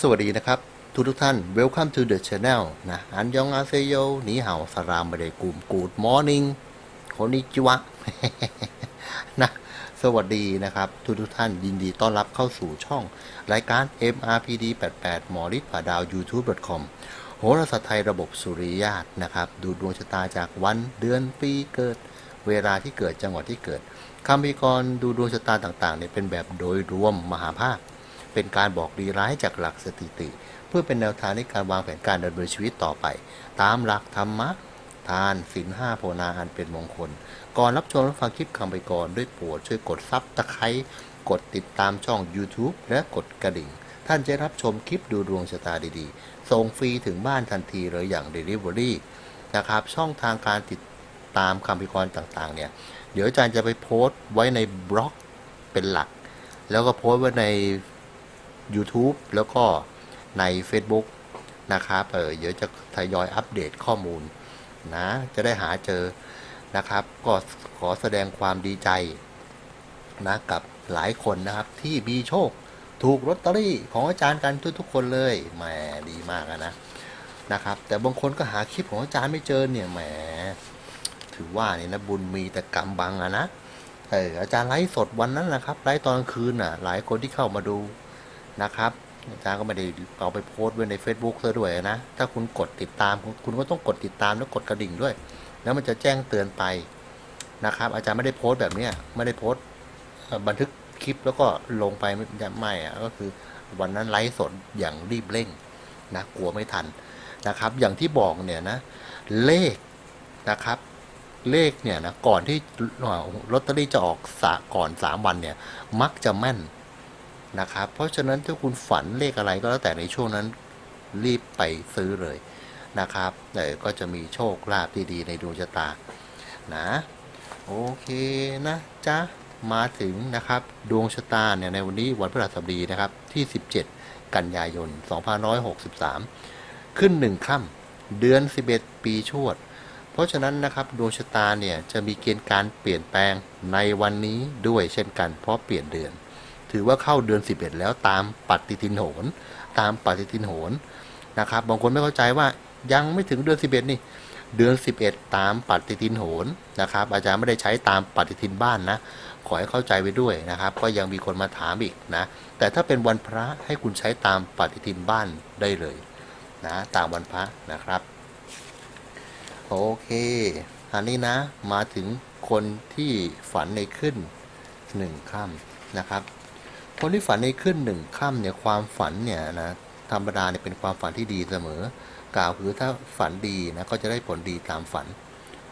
สวัสดีนะครับ ทุกทุกท่าน Welcome to the channel นะอันยองอาเซโยนีเห่าสรามไม่ได้กลุ่มกูดมอร์นิ่งโคนิจิวะนะสวัสดีนะครับ ทุกทุกท่านยินดีต้อนรับเข้าสู่ช่อง รายการ MRPD 88หมอฤทธิ์ผ่าดาว YouTube.com โหราศาสตร์ไทยระบบสุริยาตนะครับ ดูดวงชะตาจากวันเดือนปีเกิด เวลาที่เกิดจังหวัดที่เกิดคำพยากรดูดวงชะตาต่างๆเนี่ยเป็นแบบโดยรวมมหาภาค เป็นการบอกดีร้ายจากหลักสถิติ เพื่อเป็นแนวทางในการวางแผนการดำเนินชีวิตต่อไป ตามหลักธรรมะทานศีลห้าภาวนาอันเป็นมงคล ก่อนรับชมรับฟังคลิปคำไปก่อนด้วยโปรดช่วยกดซับตะไคร้กดติดตามช่อง YouTube และกดกระดิ่ง ท่านจะรับชมคลิปดูดวงชะตาดีๆ ส่งฟรีถึงบ้านทันทีเลยอย่าง Delivery นะครับ ช่องทางการติดตามคำพิกรต่างๆ เนี่ย เดี๋ยวอาจารย์จะไปโพสต์ไว้ในบล็อกเป็นหลัก แล้วก็โพสต์ไว้ใน YouTube แล้วก็ใน Facebook นะครับเออเดี๋ยวจะทยอยอัปเดตข้อมูลนะจะได้หาเจอนะครับ ก็ขอแสดงความดีใจนะกับหลายคนนะครับที่มีโชคถูกลอตเตอรี่ของอาจารย์กันทุกๆคนเลยแหมดีมากนะนะครับ แต่บางคนก็หาคลิปของอาจารย์ไม่เจอเนี่ยแหมถือว่าเนี่ยนะบุญมีแต่กรรมบังอะนะเอออาจารย์ไลฟ์สดวันนั้นนะครับไลฟ์ตอนกลางคืนน่ะ หลายคนที่เข้ามาดู นะครับอาจารย์ก็ไม่ได้เอาไปโพสต์ไว้ใน Facebook ซะด้วยนะ ถ้าคุณกดติดตามคุณก็ต้องกดติดตามแล้วกดกระดิ่งด้วย แล้วมันจะแจ้งเตือนไปนะครับ อาจารย์ไม่ได้โพสต์แบบเนี้ยไม่ได้โพสต์บันทึกคลิปแล้วก็ลงไปไม่ไม่อะก็คือวันนั้นไลฟ์สดอย่างรีบเร่งนะกลัวไม่ทันนะครับ อย่างที่บอกเนี่ยนะ เลขนะครับ เลขเนี่ยนะก่อนที่ลอตเตอรี่จะออกสะก่อนสามวันเนี่ย มักจะแม่น นะครับ เพราะฉะนั้นถ้าคุณฝันเลขอะไรก็แล้วแต่ในช่วงนั้นรีบไปซื้อเลยนะครับเดี๋ยวก็จะมีโชคลาภที่ดีในดวงชะตานะโอเคนะจ๊ะมาถึงนะครับดวงชะตาเนี่ยในวันนี้วันพฤหัสบดีนะครับที่ 17 กันยายน 2563 ขึ้นหนึ่งค่ำเดือน 11 ปีชวด เพราะฉะนั้นนะครับดวงชะตาเนี่ยจะมีเกณฑ์การเปลี่ยนแปลงในวันนี้ด้วยเช่นกันเพราะเปลี่ยนเดือน ถือว่าเข้าเดือน 11 แล้วตามปฏิทินโหรตามปฏิทินโหรนะครับ บางคนไม่เข้าใจว่ายังไม่ถึงเดือน 11 นี่ เดือน 11 ตามปฏิทินโหรนะครับ อาจารย์ไม่ได้ใช้ตามปฏิทินบ้านนะ ขอให้เข้าใจไว้ด้วยนะครับ ก็ยังมีคนมาถามอีกนะ แต่ถ้าเป็นวันพระให้คุณใช้ตามปฏิทินบ้านได้เลยนะตามวันพระนะครับ โอเค อันนี้นะมาถึงคนที่ฝันในขึ้นหนึ่งค่ำนะครับ คนที่ฝันในขึ้นหนึ่งค่ำเนี่ยความฝันเนี่ยนะธรรมดาเนี่ยเป็นความฝันที่ดีเสมอ กล่าวคือถ้าฝันดีนะก็จะได้ผลดีตามฝัน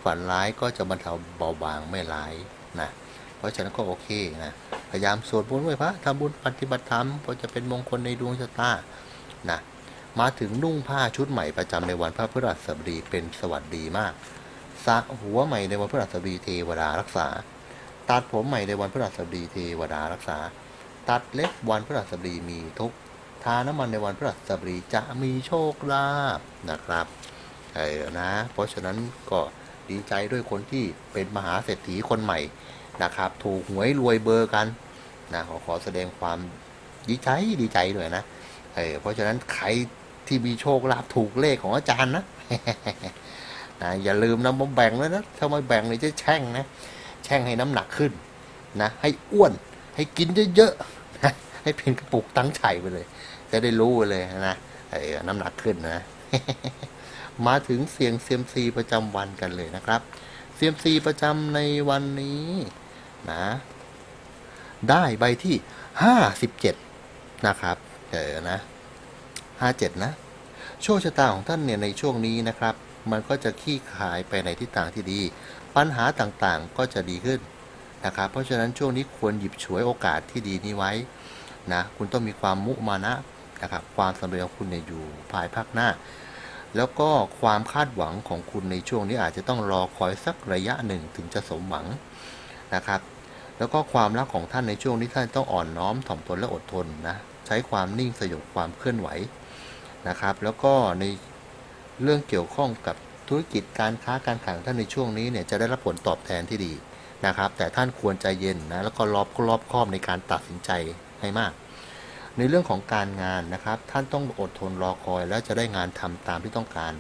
ฝันร้ายก็จะบรรเทาเบาบางไม่ร้ายนะเพราะฉะนั้นก็โอเคนะพยายามสวดมนต์ไหว้พระทำบุญปฏิบัติธรรมก็จะเป็นมงคลในดวงชะตานะมาถึงนุ่งผ้าชุดใหม่ประจำในวันพระพฤหัสบดีเป็นสวัสดีมากสะหัวใหม่ในวันพฤหัสบดีเทวดารักษา ตัดผมใหม่ในวันพฤหัสบดีเทวดารักษา ตัดเล็บวันพฤหัสบดีมีทุกทาน้ำมันในวันพฤหัสบดีจะมีโชคลาภนะครับเออนะ เพราะฉะนั้นก็ดีใจด้วยคนที่เป็นมหาเศรษฐีคนใหม่นะครับ ถูกหวยรวยเบอร์กันนะขอขอแสดงความดีใจดีใจด้วยนะเออเพราะฉะนั้นใครที่มีโชคลาภถูกเลขของอาจารย์นะนะอย่าลืมนะมาแบ่งแล้วนะถ้าไม่แบ่งเลยจะแช่งนะ แช่งให้น้ำหนักขึ้นนะ ให้อ้วน ให้กินเยอะๆให้เป็นกระปุกตั้งไฉไปเลย จะได้รู้เลยนะไอ้น้ำหนักขึ้นนะ มาถึงเสียงเซียมซีประจำวันกันเลยนะครับเซียมซีประจำในวันนี้นะ ได้ใบที่ห้าสิบเจ็ดนะครับเออนะห้าเจ็ดนะ โชคชะตาของท่านเนี่ยในช่วงนี้นะครับ มันก็จะขี้ขายไปในทิศทางที่ดี ปัญหาต่างๆก็จะดีขึ้น นะครับ เพราะฉะนั้นช่วงนี้ควรหยิบฉวยโอกาสที่ดีนี้ไว้นะ คุณต้องมีความมุมานะนะครับ ความสำเร็จของคุณเนี่ยอยู่ภายภาคหน้า แล้วก็ความคาดหวังของคุณในช่วงนี้อาจจะต้องรอคอยสักระยะหนึ่งถึงจะสมหวังนะครับ แล้วก็ความรักของท่านในช่วงนี้ท่านต้องอ่อนน้อมถ่อมตนและอดทนนะ ใช้ความนิ่งสยบความเคลื่อนไหวนะครับ แล้วก็ในเรื่องเกี่ยวข้องกับธุรกิจการค้าการขายของท่านในช่วงนี้เนี่ยจะได้รับผลตอบแทนที่ดี นะครับ แต่ท่านควรใจเย็นนะแล้วก็รอบรอบคอบในการตัดสินใจให้มาก ในเรื่องของการงานนะครับ ท่านต้องอดทนรอคอย แล้วจะได้งานทำตามที่ต้องการ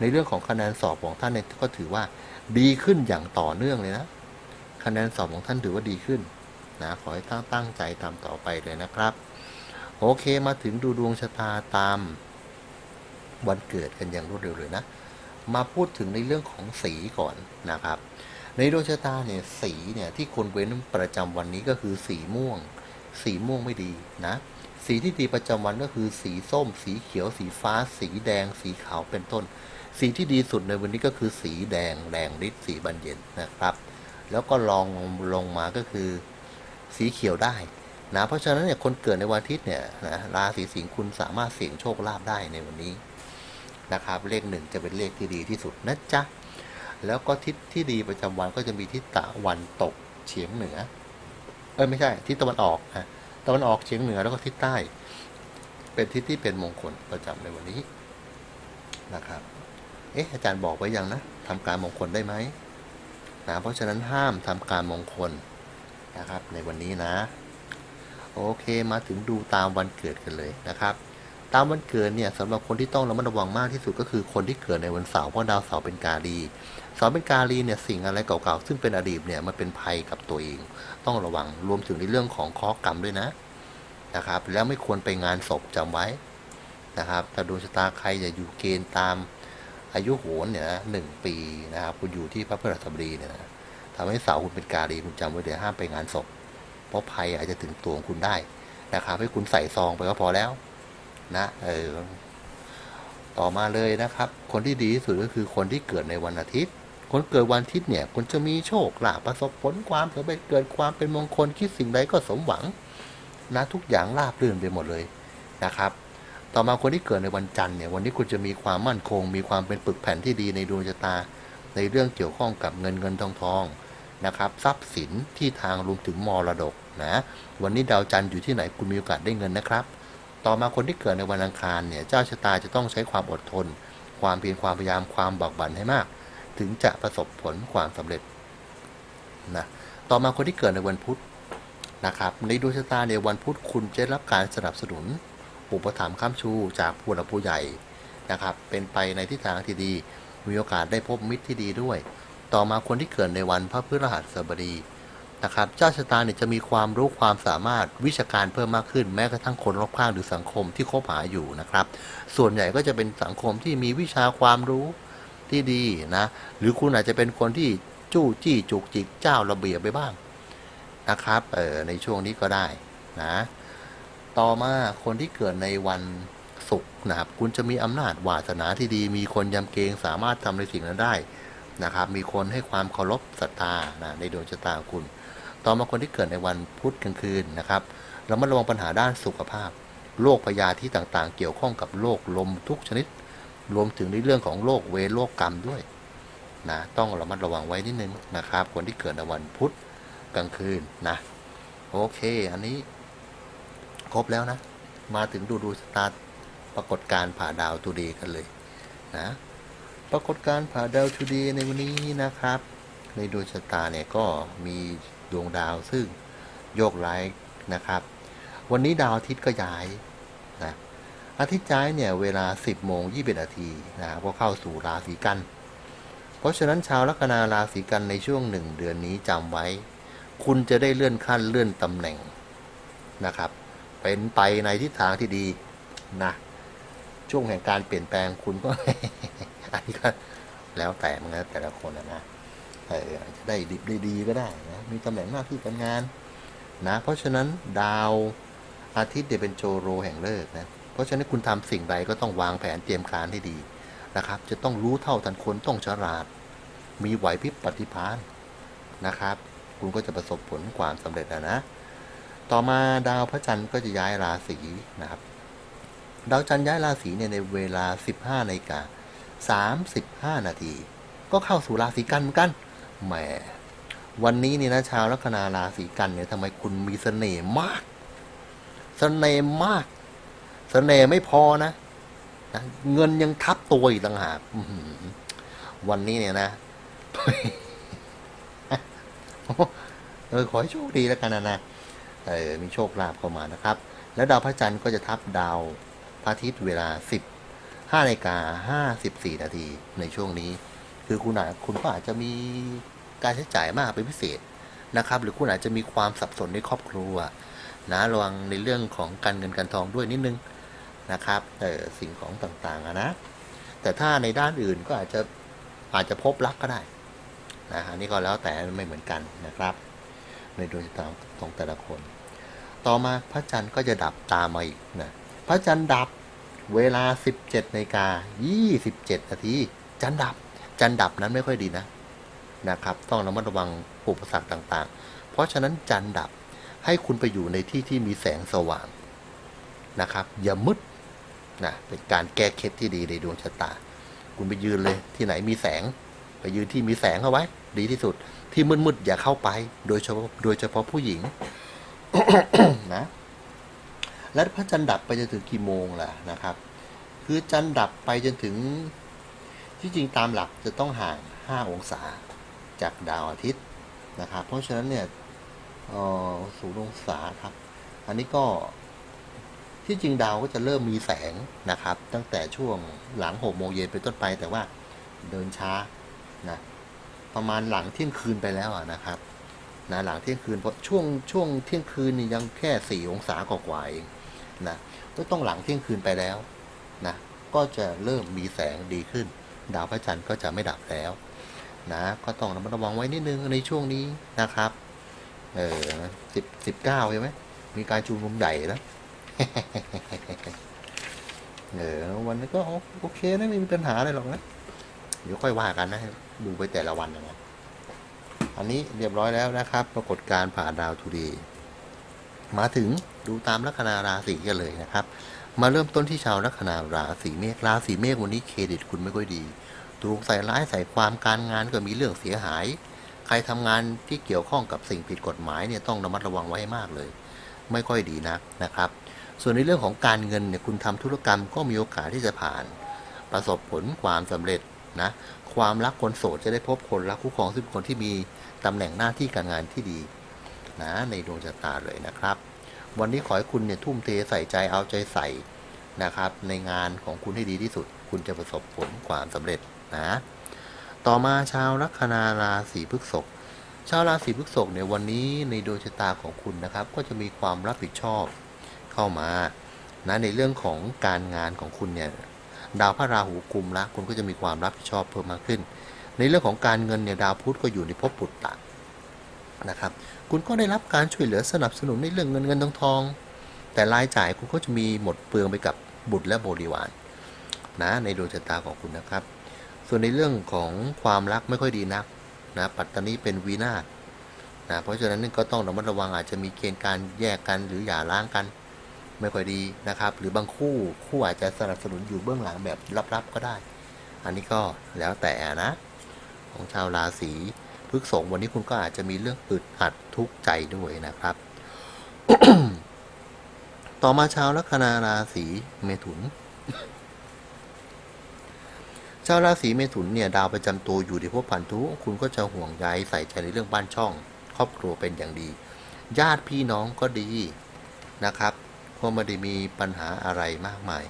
ในเรื่องของคะแนนสอบของท่านเนี่ยก็ถือว่าดีขึ้นอย่างต่อเนื่องเลยนะคะแนนสอบของท่านถือว่าดีขึ้นนะขอให้ท่านตั้งใจทำต่อไปเลยนะครับโอเคมาถึงดูดวงชะตาตามวันเกิดกันอย่างรวดเร็วเลยนะ มาพูดถึงในเรื่องของสีก่อนนะครับ ในดวงชะตาเนี่ยสีเนี่ยที่คนเว้นประจำวันนี้ก็คือสีม่วง สีม่วงไม่ดีนะ สีที่ดีประจำวันก็คือสีส้ม สีเขียว สีฟ้า สีแดง สีขาวเป็นต้น สีที่ดีสุดในวันนี้ก็คือสีแดงแดงฤทธิ์สีบานเย็นนะครับ แล้วก็ลองลงมาก็คือ สีเขียวได้นะเพราะฉะนั้นเนี่ยคนเกิดในวันอาทิตย์เนี่ยนะราศีสิงห์คุณสามารถเสี่ยงโชคลาภได้ในวันนี้นะครับ เลขหนึ่งจะเป็นเลขที่ดีที่สุดนะจ๊ะ แล้วก็ทิศที่ดีประจำวันก็จะมีทิศตะวันตกเฉียงเหนือ เอ้ยไม่ใช่ ทิศตะวันออกฮะตะวันออกเฉียงเหนือแล้วก็ทิศใต้ เป็นทิศที่เป็นมงคลประจำในวันนี้นะครับ เอ๊ะอาจารย์บอกไว้ยังนะทำการมงคลได้ไหมนะเพราะฉะนั้นห้ามทำการมงคลนะครับในวันนี้นะ โอเคมาถึงดูตามวันเกิดกันเลยนะครับ ตามวันเกิดเนี่ยสำหรับคนที่ต้องระมัดระวังมากที่สุดก็คือคนที่เกิดในวันเสาร์เพราะดาวเสาร์เป็นกาลีเสาร์เป็นกาลีเนี่ยสิ่งอะไรเก่าๆซึ่งเป็นอดีตเนี่ยมันเป็นภัยกับตัวเอง ต้องระวังรวมถึงในเรื่องของเคราะกรรมด้วยนะนะครับ แล้วไม่ควรไปงานศพจำไว้นะครับถ้าดวงชะตาใครจะอยู่เกณฑ์ตามอายุโหรเนี่ยนะหนึ่งปีนะครับคุณอยู่ที่พระพฤหัสบดีเนี่ยนะทำให้เสาร์คุณเป็นกาลีคุณจำไว้เดี๋ยวห้ามไปงานศพ เพราะภัยอาจจะถึงตัวของคุณได้นะครับให้คุณใส่ซองไปก็พอแล้ว นะเออต่อมาเลยนะครับ คนที่ดีที่สุดก็คือคนที่เกิดในวันอาทิตย์ คนเกิดวันอาทิตย์เนี่ยคุณจะมีโชคลาภประสบผลความสำเร็จเกิดความเป็นมงคลคิดสิ่งใดก็สมหวังนะทุกอย่างราบรื่นไปหมดเลยนะครับ ต่อมาคนที่เกิดในวันจันทร์เนี่ยวันนี้คุณจะมีความมั่นคง มีความเป็นปึกแผ่นที่ดีในดวงชะตา ในเรื่องเกี่ยวข้องกับเงินเงินทองทองนะครับทรัพย์สินที่ทางรวมถึงมรดกนะวันนี้ดาวจันทร์อยู่ที่ไหนคุณมีโอกาสได้เงินนะครับ ต่อมาคนที่เกิดในวันอังคารเนี่ยเจ้าชะตาจะต้องใช้ความอดทน ความเพียรความพยายามความบักบั่นให้มาก ถึงจะประสบผลความสำเร็จนะต่อมาคนที่เกิดในวันพุธนะครับในดวงชะตาในวันพุธคุณจะรับการสนับสนุนอุปถัมภ์ค้ำชูจากผู้หลักผู้ใหญ่นะครับ เป็นไปในทิศทางที่ดีมีโอกาสได้พบมิตรที่ดีด้วย ต่อมาคนที่เกิดในวันพระพฤหัสบดี นะครับเจ้าชะตาเนี่ยจะมีความรู้ความสามารถวิชาการเพิ่มมากขึ้น แม้กระทั่งคนรอบข้างหรือสังคมที่คบหาอยู่นะครับ ส่วนใหญ่ก็จะเป็นสังคมที่มีวิชาความรู้ที่ดีนะหรือคุณอาจจะเป็นคนที่จู้จี้จุกจิกเจ้าระเบียบไปบ้างนะครับเออในช่วงนี้ก็ได้นะต่อมาคนที่เกิดในวันศุกร์นะครับ คุณจะมีอำนาจวาสนาที่ดี มีคนยำเกรงสามารถทำในสิ่งนั้นได้นะครับ มีคนให้ความเคารพศรัทธานะในดวงชะตาของคุณ ต่อมาคนที่เกิดในวันพุธกลางคืนนะครับเรามาระวังปัญหาด้านสุขภาพ โรคพยาธิต่างๆ เกี่ยวข้องกับโรคลมทุกชนิด รวมถึงในเรื่องของโรคเวรโรคกรรมด้วยนะต้องระมัดระวังไว้นิดนึงนะครับ คนที่เกิดในวันพุธกลางคืนนะโอเค อันนี้ครบแล้วนะ มาถึงดูดูสตาร์ปรากฏการ์ผ่าดาวตูดีกันเลยนะปรากฏการ์ผ่าดาวตูดีในวันนี้นะครับ ในดวงชะตาเนี่ยก็มี ดวงดาวซึ่งโยกร้ายนะครับ วันนี้ดาวอาทิตย์ก็ย้ายนะอาทิตย์ย้ายเนี่ยเวลา 10โมง21นาทีนะก็เข้าสู่ราศีกัน เพราะฉะนั้นชาวลัคนาราศีกันในช่วงหนึ่งเดือนนี้จำไว้ คุณจะได้เลื่อนขั้นเลื่อนตำแหน่งนะครับ เป็นไปในทิศทางที่ดีนะช่วงแห่งการเปลี่ยนแปลงคุณก็ อันนี้ก็แล้วแต่มันนแต่ละคนนะ นะเอาจจะได้ดีได้ดีก็ได้นะมีตำแหน่งหน้าที่การงานนะเพราะฉะนั้นดาวอาทิตย์เดียเป็นโจโรแห่งเลิกนะเพราะฉะนั้นคุณทำสิ่งใดก็ต้องวางแผนเตรียมการให้ดีนะครับ จะต้องรู้เท่าทันคนต้องฉลาด มีไหวพริบปฏิภาณนะครับ คุณก็จะประสบผลความสำเร็จนะนะต่อมาดาวพระจันทร์ก็จะย้ายราศีนะครับ ดาวจันทร์ย้ายราศีเนี่ยในเวลา 15นาฬิกา35 นาที ก็เข้าสู่ราศีกันเหมือนกัน แหมวันนี้นี่นะชาวลัคนาราศีกันเนี่ยทำไมคุณมีเสน่ห์มากสเสน่ห์มากสเสน่ห์ไม่พอนะนะเงินยังทับตัวอีกต่างหากวันนี้เนี่ยนะเออขอให้โชคดีแล้วกันนะนะเออมีโชคลาภเข้ามานะครับ แล้วดาวพระจันทร์ก็จะทับดาวพระอาทิตย์เวลา 10 5นาฬิกา54นาทีในช่วงนี้ คือคุณอาจคุณก็อาจจะมี การใช้จ่ายมากเป็นพิเศษนะครับ หรือคุณอาจจะมีความสับสนในครอบครัวนะระวังในเรื่องของการเงินการทองด้วยนิดนึงนะครับเออสิ่งของต่างๆนะ แต่ถ้าในด้านอื่นก็อาจจะอาจจะพบรักก็ได้นะอันนี้ก็แล้วแต่ไม่เหมือนกันนะครับ ในดวงชะตาของแต่ละคน ต่อมาพระจันทร์ก็จะดับตามมาอีกนะพระจันทร์ดับเวลา 17นาฬิกา27นาทีจันทร์ดับ จันทร์ดับนั้นไม่ค่อยดีนะ นะครับ ต้องระมัดระวังอุปสรรคต่างๆ เพราะฉะนั้นจันดับให้คุณไปอยู่ในที่ที่มีแสงสว่างนะครับ อย่ามืดนะเป็นการแก้เคล็ดที่ดีในดวงชะตา คุณไปยืนเลยที่ไหนมีแสง ไปยืนที่มีแสงเอาไว้ ดีที่สุด ที่มืดๆอย่าเข้าไป โดยเฉพาะโดยเฉพาะผู้หญิงนะแล้วพระจันทร์ดับไปจนถึงกี่โมงล่ะนะครับ คือจันทร์ดับไปจนถึงที่จริงตามหลักจะต้องห่าง 5 องศา จากดาวอาทิตย์นะครับ เพราะฉะนั้นเนี่ยศูนย์องศาครับ อันนี้ก็ที่จริงดาวก็จะเริ่มมีแสงนะครับ ตั้งแต่ช่วงหลังหกโมงเย็นเป็นต้นไปแต่ว่าเดินช้านะประมาณหลังเที่ยงคืนไปแล้วนะครับนะหลังเที่ยงคืนเพราะช่วงช่วงเที่ยงคืนนี่ยังแค่สี่องศากว่าเองนะก็ต้องหลังเที่ยงคืนไปแล้วนะก็จะเริ่มมีแสงดีขึ้น ดาวพระจันทร์ก็จะไม่ดับแล้ว นะก็ต้องระมัดระวังไว้นิดนึงในช่วงนี้นะครับ เออสิบสิบเก้าใช่ไหมมีการชุมนุมใหญ่แล้วเออวันนี้ก็โอเคนะไม่มีปัญหาอะไรหรอกนะเดี๋ยวค่อยว่ากันนะ ดูไปแต่ละวันนะอันนี้เรียบร้อยแล้วนะครับ ปรากฏการผ่าดาวทูดี มาถึงดูตามลัคนาราศีกันเลยนะครับ มาเริ่มต้นที่ชาวลัคนาราศีเมษราศีเมษวันนี้เครดิตคุณไม่ค่อยดี ถูกใส่ร้ายใส่ความการงานก็มีเรื่องเสียหาย ใครทำงานที่เกี่ยวข้องกับสิ่งผิดกฎหมายเนี่ยต้องระมัดระวังไว้ให้มากเลย ไม่ค่อยดีนักนะครับ ส่วนในเรื่องของการเงินเนี่ยคุณทำธุรกรรมก็มีโอกาสที่จะผ่าน ประสบผลความสำเร็จนะความรักคนโสดจะได้พบคนรักคู่ครองซึ่งคนที่มีตำแหน่งหน้าที่การงานที่ดีนะในดวงชะตาเลยนะครับ วันนี้ขอให้คุณเนี่ยทุ่มเทใส่ใจเอาใจใส่นะครับ ในงานของคุณให้ดีที่สุด คุณจะประสบผลความสำเร็จ นะ ต่อมาชาวลัคนาราศีพฤษภชาวราศีพฤษภเนี่ยวันนี้ในดวงชะตาของคุณนะครับ ก็จะมีความรับผิดชอบเข้ามานะในเรื่องของการงานของคุณเนี่ยดาวพระราหูกุมละคุณก็จะมีความรับผิดชอบเพิ่มมากขึ้น ในเรื่องของการเงินเนี่ยดาวพุธก็อยู่ในภพปุตตะนะครับ คุณก็ได้รับการช่วยเหลือสนับสนุนในเรื่องเงินเงินทองทอง แต่รายจ่ายคุณก็จะมีหมดเปลืองไปกับบุตรและบริวารนะในดวงชะตาของคุณนะครับ ส่วนในเรื่องของความรักไม่ค่อยดีนักนะปัตตานีเป็นวีนาศนะเพราะฉะนั้นก็ต้องระมัดระวังอาจจะมีเกณฑ์การแยกกันหรือหย่าร้างกัน ไม่ค่อยดีนะครับ หรือบางคู่คู่อาจจะสนับสนุนอยู่เบื้องหลังแบบลับๆก็ได้ อันนี้ก็แล้วแต่นะ ของชาวราศีพฤกษภวันนี้คุณก็อาจจะมีเรื่องอึดอัดทุกข์ใจด้วยนะครับ ต่อมาชาวลัคนาราศีเมถุน ชาวราศีเมถุนเนี่ยดาวประจำตัวอยู่ในภพพันธุ คุณก็จะห่วงใยใส่ใจในเรื่องบ้านช่อง ครอบครัวเป็นอย่างดี ญาติพี่น้องก็ดีนะครับก็ไม่ได้มีปัญหาอะไรมากมาย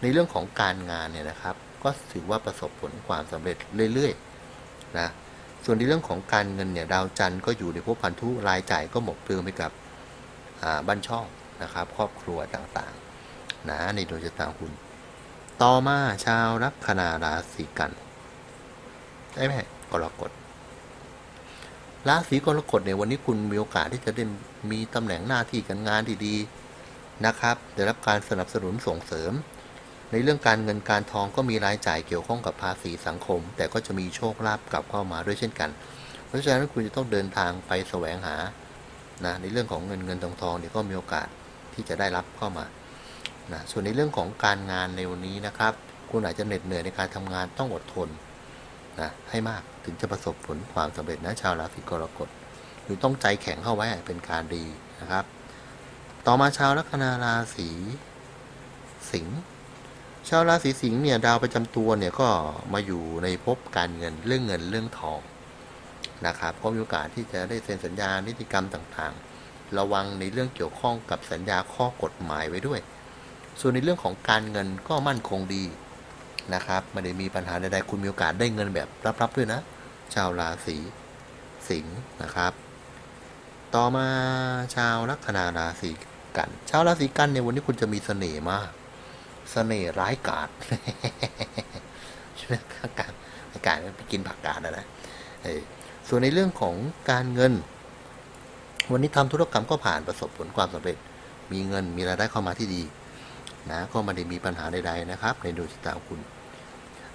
ในเรื่องของการงานเนี่ยนะครับ ก็ถือว่าประสบผลความสำเร็จเรื่อยๆนะส่วนในเรื่องของการเงินเนี่ยดาวจันทร์ก็อยู่ในภพพันธุรายจ่ายก็หมกเปลือไปกับบ้านช่องนะครับ ครอบครัวต่างๆนะในดวงชะตาคุณ ต่อมาชาวลัคนาราศีกันได้ไหมกรกฎราศีกรกฎเนี่ยวันนี้คุณมีโอกาสที่จะได้มีตำแหน่งหน้าที่การงานที่ดีนะครับได้รับการสนับสนุนส่งเสริม ในเรื่องการเงินการทองก็มีรายจ่ายเกี่ยวข้องกับภาษีสังคม แต่ก็จะมีโชคลาภกลับเข้ามาด้วยเช่นกัน เพราะฉะนั้นคุณจะต้องเดินทางไปแสวงหานะในเรื่องของเงินเงินทองทองเนี่ยก็มีโอกาสที่จะได้รับเข้ามา นะส่วนในเรื่องของการงานในวันนี้นะครับ คุณอาจจะเหน็ดเหนื่อยในการทำงานต้องอดทนนะให้มากถึงจะประสบผลความสำเร็จนะชาวราศีกรกฎหรือต้องใจแข็งเข้าไว้เป็นการดีนะครับ ต่อมาชาวลัคนาราศีสิงห์ชาวราศีสิงห์เนี่ยดาวประจำตัวเนี่ยก็มาอยู่ในภพการเงินเรื่องเงินเรื่องทองนะครับก็มีโอกาสที่จะได้เซ็นสัญญานิติกรรมต่างๆ ระวังในเรื่องเกี่ยวข้องกับสัญญาข้อกฎหมายไว้ด้วย ส่วนในเรื่องของการเงินก็มั่นคงดีนะครับไม่ได้มีปัญหาใดๆคุณมีโอกาสได้เงินแบบรับๆด้วยนะ ชาวราศีสิงห์นะครับ ต่อมาชาวลัคนาราศีกัน ชาวราศีกันในวันนี้คุณจะมีเสน่ห์มาก เสน่ห์ร้ายกาจใช่ไหมอากาศอากาศไปกินผักกาดนะนะเออส่วนในเรื่องของการเงิน วันนี้ทำธุรกรรมก็ผ่านประสบผลความสำเร็จ มีเงินมีรายได้เข้ามาที่ดี นะก็ไม่ได้มีปัญหาใดๆนะครับ ในดวงชะตาของคุณ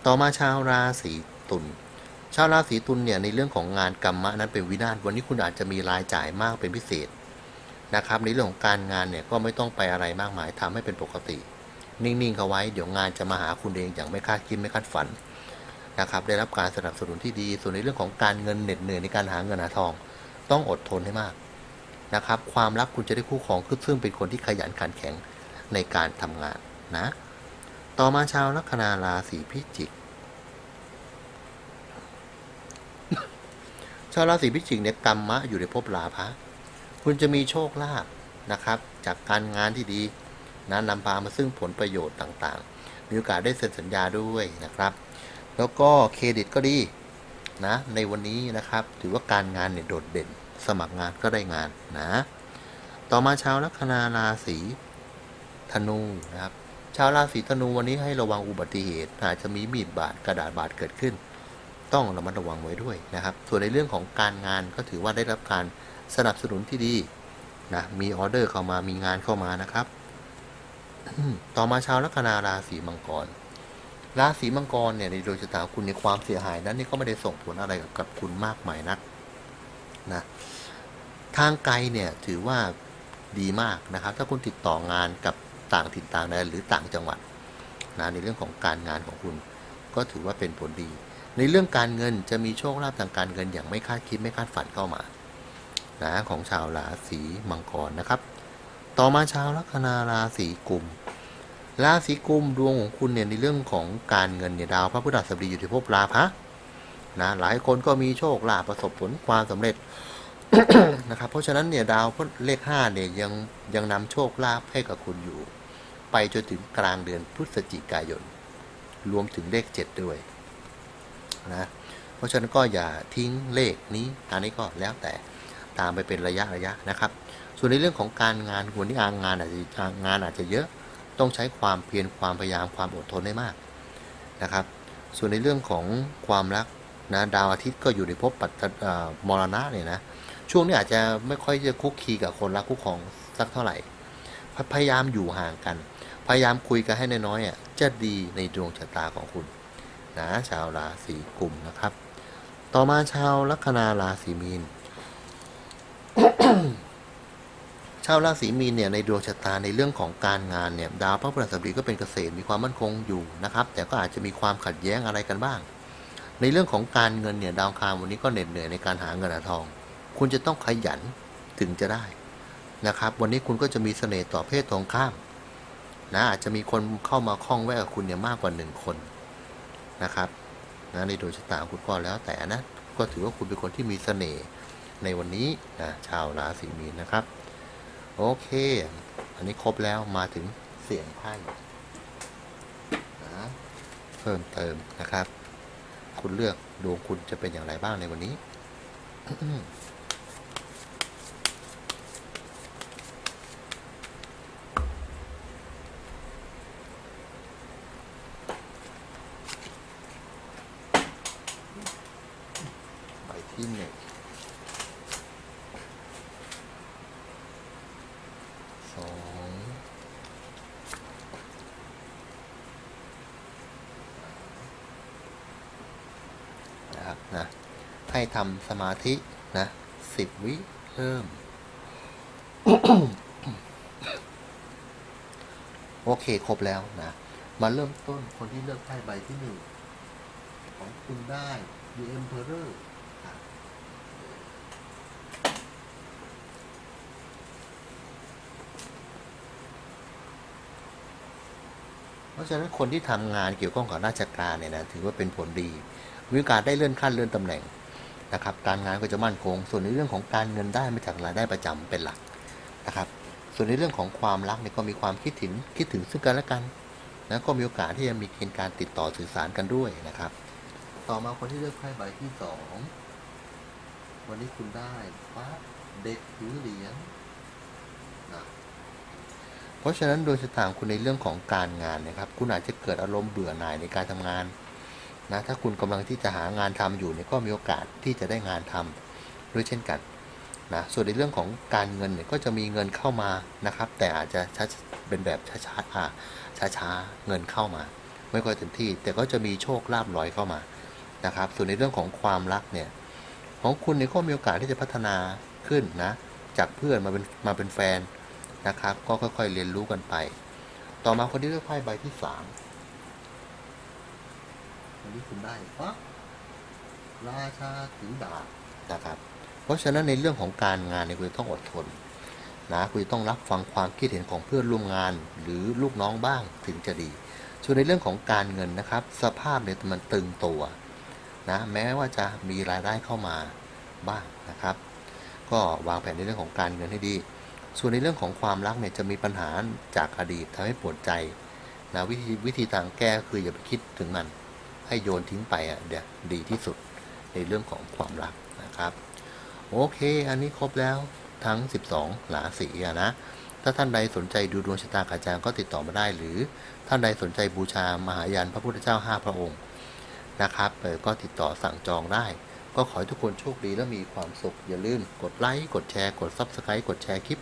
ต่อมาชาวราศีตุลชาวราศีตุลเนี่ยในเรื่องของงานกรรมะนั้นเป็นวินาศวันนี้คุณอาจจะมีรายจ่ายมากเป็นพิเศษนะครับในเรื่องของการงานเนี่ยก็ไม่ต้องไปอะไรมากมายทำให้เป็นปกติ นิ่งๆเขาไว้เดี๋ยวงานจะมาหาคุณเองอย่างไม่คาดคิดไม่คาดฝันนะครับได้รับการสนับสนุนที่ดี ส่วนในเรื่องของการเงินเหน็ดเหนื่อยในการหาเงินหาทอง ต้องอดทนให้มากนะครับความรักคุณจะได้คู่ครองซึ่งเป็นคนที่ขยันขันแข็ง ในการทำงานนะ ต่อมาชาวลัคนาราศีพิจิก ชาวราศีพิจิกเนี่ยกรรมะอยู่ในภพลาภะคุณจะมีโชคลาภนะครับ จากการงานที่ดีนะนำพามาซึ่งผลประโยชน์ต่างๆ มีโอกาสได้เซ็นสัญญาด้วยนะครับ แล้วก็เครดิตก็ดีนะในวันนี้นะครับถือว่าการงานเนี่ยโดดเด่น สมัครงานก็ได้งานนะ ต่อมาชาวลัคนาราศี ธนูนะครับ ชาวราศีธนูวันนี้ให้ระวังอุบัติเหตุอาจจะมีมีดบาดกระดาษบาดเกิดขึ้น ต้องระมัดระวังไว้ด้วยนะครับ ส่วนในเรื่องของการงานก็ถือว่าได้รับการสนับสนุนที่ดีนะมีออเดอร์เข้ามามีงานเข้ามานะครับ ต่อมาชาวลัคนาราศีมังกร ราศีมังกรเนี่ยในดวงชะตาคุณในความเสียหายนั้นนี่ก็ไม่ได้ส่งผลอะไรกับคุณมากมายนักนะทางไกลเนี่ยถือว่าดีมากนะครับ ถ้าคุณติดต่องานกับ ต่างถิ่นต่างแดนหรือต่างจังหวัดนะในเรื่องของการงานของคุณ ก็ถือว่าเป็นผลดี ในเรื่องการเงินจะมีโชคลาภทางการเงินอย่างไม่คาดคิดไม่คาดฝันเข้ามานะของชาวราศีมังกรนะครับ ต่อมาชาวลัคนาราศีกุมราศีกุมดวงของคุณเนี่ยในเรื่องของการเงินเนี่ยดาวพระพฤหัสบดีอยู่ที่ภพราภะนะหลายคนก็มีโชคลาภประสบผลความสำเร็จนะครับเพราะฉะนั้นเนี่ยดาวพเลขห้าเนี่ยยังยังนำโชคลาภให้กับคุณอยู่ ไปจนถึงกลางเดือนพฤศจิกายน รวมถึงเลขเจ็ดด้วยนะเพราะฉะนั้นก็อย่าทิ้งเลขนี้อันนี้ก็แล้วแต่ตามไปเป็นระยะระยะนะครับ ส่วนในเรื่องของการงานวันนี้งานอาจจะงานอาจจะเยอะต้องใช้ความเพียรความพยายามความอดทนให้มากนะครับ ส่วนในเรื่องของความรักนะดาวอาทิตย์ก็อยู่ในภพปัตตมรณะเนี่ยนะช่วงนี้อาจจะไม่ค่อยจะคุกคีกับคนรักคู่ครองสักเท่าไหร่ พยายามอยู่ห่างกัน พยายามคุยกันให้น้อยๆอะจะดีในดวงชะตาของคุณนะชาวราศีกุมนะครับ ต่อมาชาวลัคนาราศีมีนชาวราศีมีนเนี่ยในดวงชะตาในเรื่องของการงานเนี่ยดาวพระพฤหัสบดีก็เป็นเกษตรมีความมั่นคงอยู่นะครับ แต่ก็อาจจะมีความขัดแย้งอะไรกันบ้าง ในเรื่องของการเงินเนี่ยดาวคารวันนี้ก็เหน็ดเหนื่อยในการหาเงินหาทอง คุณจะต้องขยันถึงจะได้ นะครับ วันนี้คุณก็จะมีเสน่ห์ต่อเพศตรงข้ามนะอาจจะมีคนเข้ามาคล้องแวะกับคุณเนี่ยมากกว่าหนึ่งคนนะครับนะในดวงชะตาของคุณก็แล้วแต่นะก็ถือว่าคุณเป็นคนที่มีเสน่ห์ในวันนี้นะชาวราศีมีนนะครับ โอเค อันนี้ครบแล้วมาถึงเสียงไพ่นะเพิ่มเติมนะครับ คุณเลือกดวงคุณจะเป็นอย่างไรบ้างในวันนี้ ใบที่หนึ่งสองนะครับนะ ให้ทำสมาธินะสิบวิเริ่ม โอเค ครบแล้วนะ มาเริ่มต้นคนที่เลือกไพ่ใบที่หนึ่งของคุณได้ The Emperor ครับเพราะฉะนั้นคนที่ทำงานเกี่ยวข้องกับราชการเนี่ยนะถือว่าเป็นผลดี มีโอกาสได้เลื่อนขั้นเลื่อนตำแหน่ง นะครับการงานก็จะมั่นคง ส่วนในเรื่องของการเงินได้มาจากรายได้ประจำเป็นหลักนะครับ ส่วนในเรื่องของความรักเนี่ยก็มีความคิดถึงคิดถึงซึ่งกันและกันนะก็มีโอกาสที่จะมีเกณฑ์การติดต่อสื่อสารกันด้วยนะครับ ต่อมาคนที่เลือกไพ่ใบที่สองวันนี้คุณได้ฟ้าเด็กถือเหรียญนะเพราะฉะนั้นโดยชะตาของคุณในเรื่องของการงานนะครับ คุณอาจจะเกิดอารมณ์เบื่อหน่ายในการทำงาน นะถ้าคุณกำลังที่จะหางานทำอยู่เนี่ยก็มีโอกาสที่จะได้งานทำด้วยเช่นกันนะส่วนในเรื่องของการเงินเนี่ยก็จะมีเงินเข้ามานะครับ แต่อาจจะช้าเป็นแบบช้าๆอ่าช้าๆเงินเข้ามา ไม่ค่อยเต็มที่ แต่ก็จะมีโชคลาภลอยเข้ามานะครับ ส่วนในเรื่องของความรักเนี่ยของคุณเนี่ยก็มีโอกาสที่จะพัฒนาขึ้นนะจากเพื่อนมาเป็นมาเป็นแฟนนะครับ ก็ค่อยๆเรียนรู้กันไป ต่อมาคนที่เลือกไพ่ใบที่สาม รงนี้คุณได้ปั๊ราชาถือดาบนะครับ เพราะฉะนั้นในเรื่องของการงานเนี่ยคุณจะต้องอดทนนะคุณต้องรับฟังความคิดเห็นของเพื่อนร่วมงานหรือลูกน้องบ้างถึงจะดี ส่วนในเรื่องของการเงินนะครับ สภาพเนี่ยมันตึงตัวนะแม้ว่าจะมีรายได้เข้ามาบ้างนะครับ ก็วางแผนในเรื่องของการเงินให้ดี ส่วนในเรื่องของความรักเนี่ยจะมีปัญหาจากอดีตทำให้ปวดใจนะวิธีวิธีทางแก้คืออย่าไปคิดถึงมัน ให้โยนทิ้งไปอะเดี๋ยวดีที่สุดในเรื่องของความรักนะครับ โอเค อันนี้ครบแล้วทั้ง 12 หลาสีอะนะ ถ้าท่านใดสนใจดูดวงชะตากอาจารย์ก็ติดต่อมาได้ หรือท่านใดสนใจบูชามหายันพระพุทธเจ้า 5 พระองค์นะครับก็ติดต่อสั่งจองได้ ก็ขอให้ทุกคนโชคดีและมีความสุข อย่าลืมกดไลค์ กดแชร์ กด Subscribe กดแชร์คลิป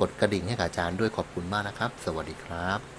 กดกระดิ่งให้อาจารย์ด้วยขอบคุณมากนะครับ สวัสดีครับ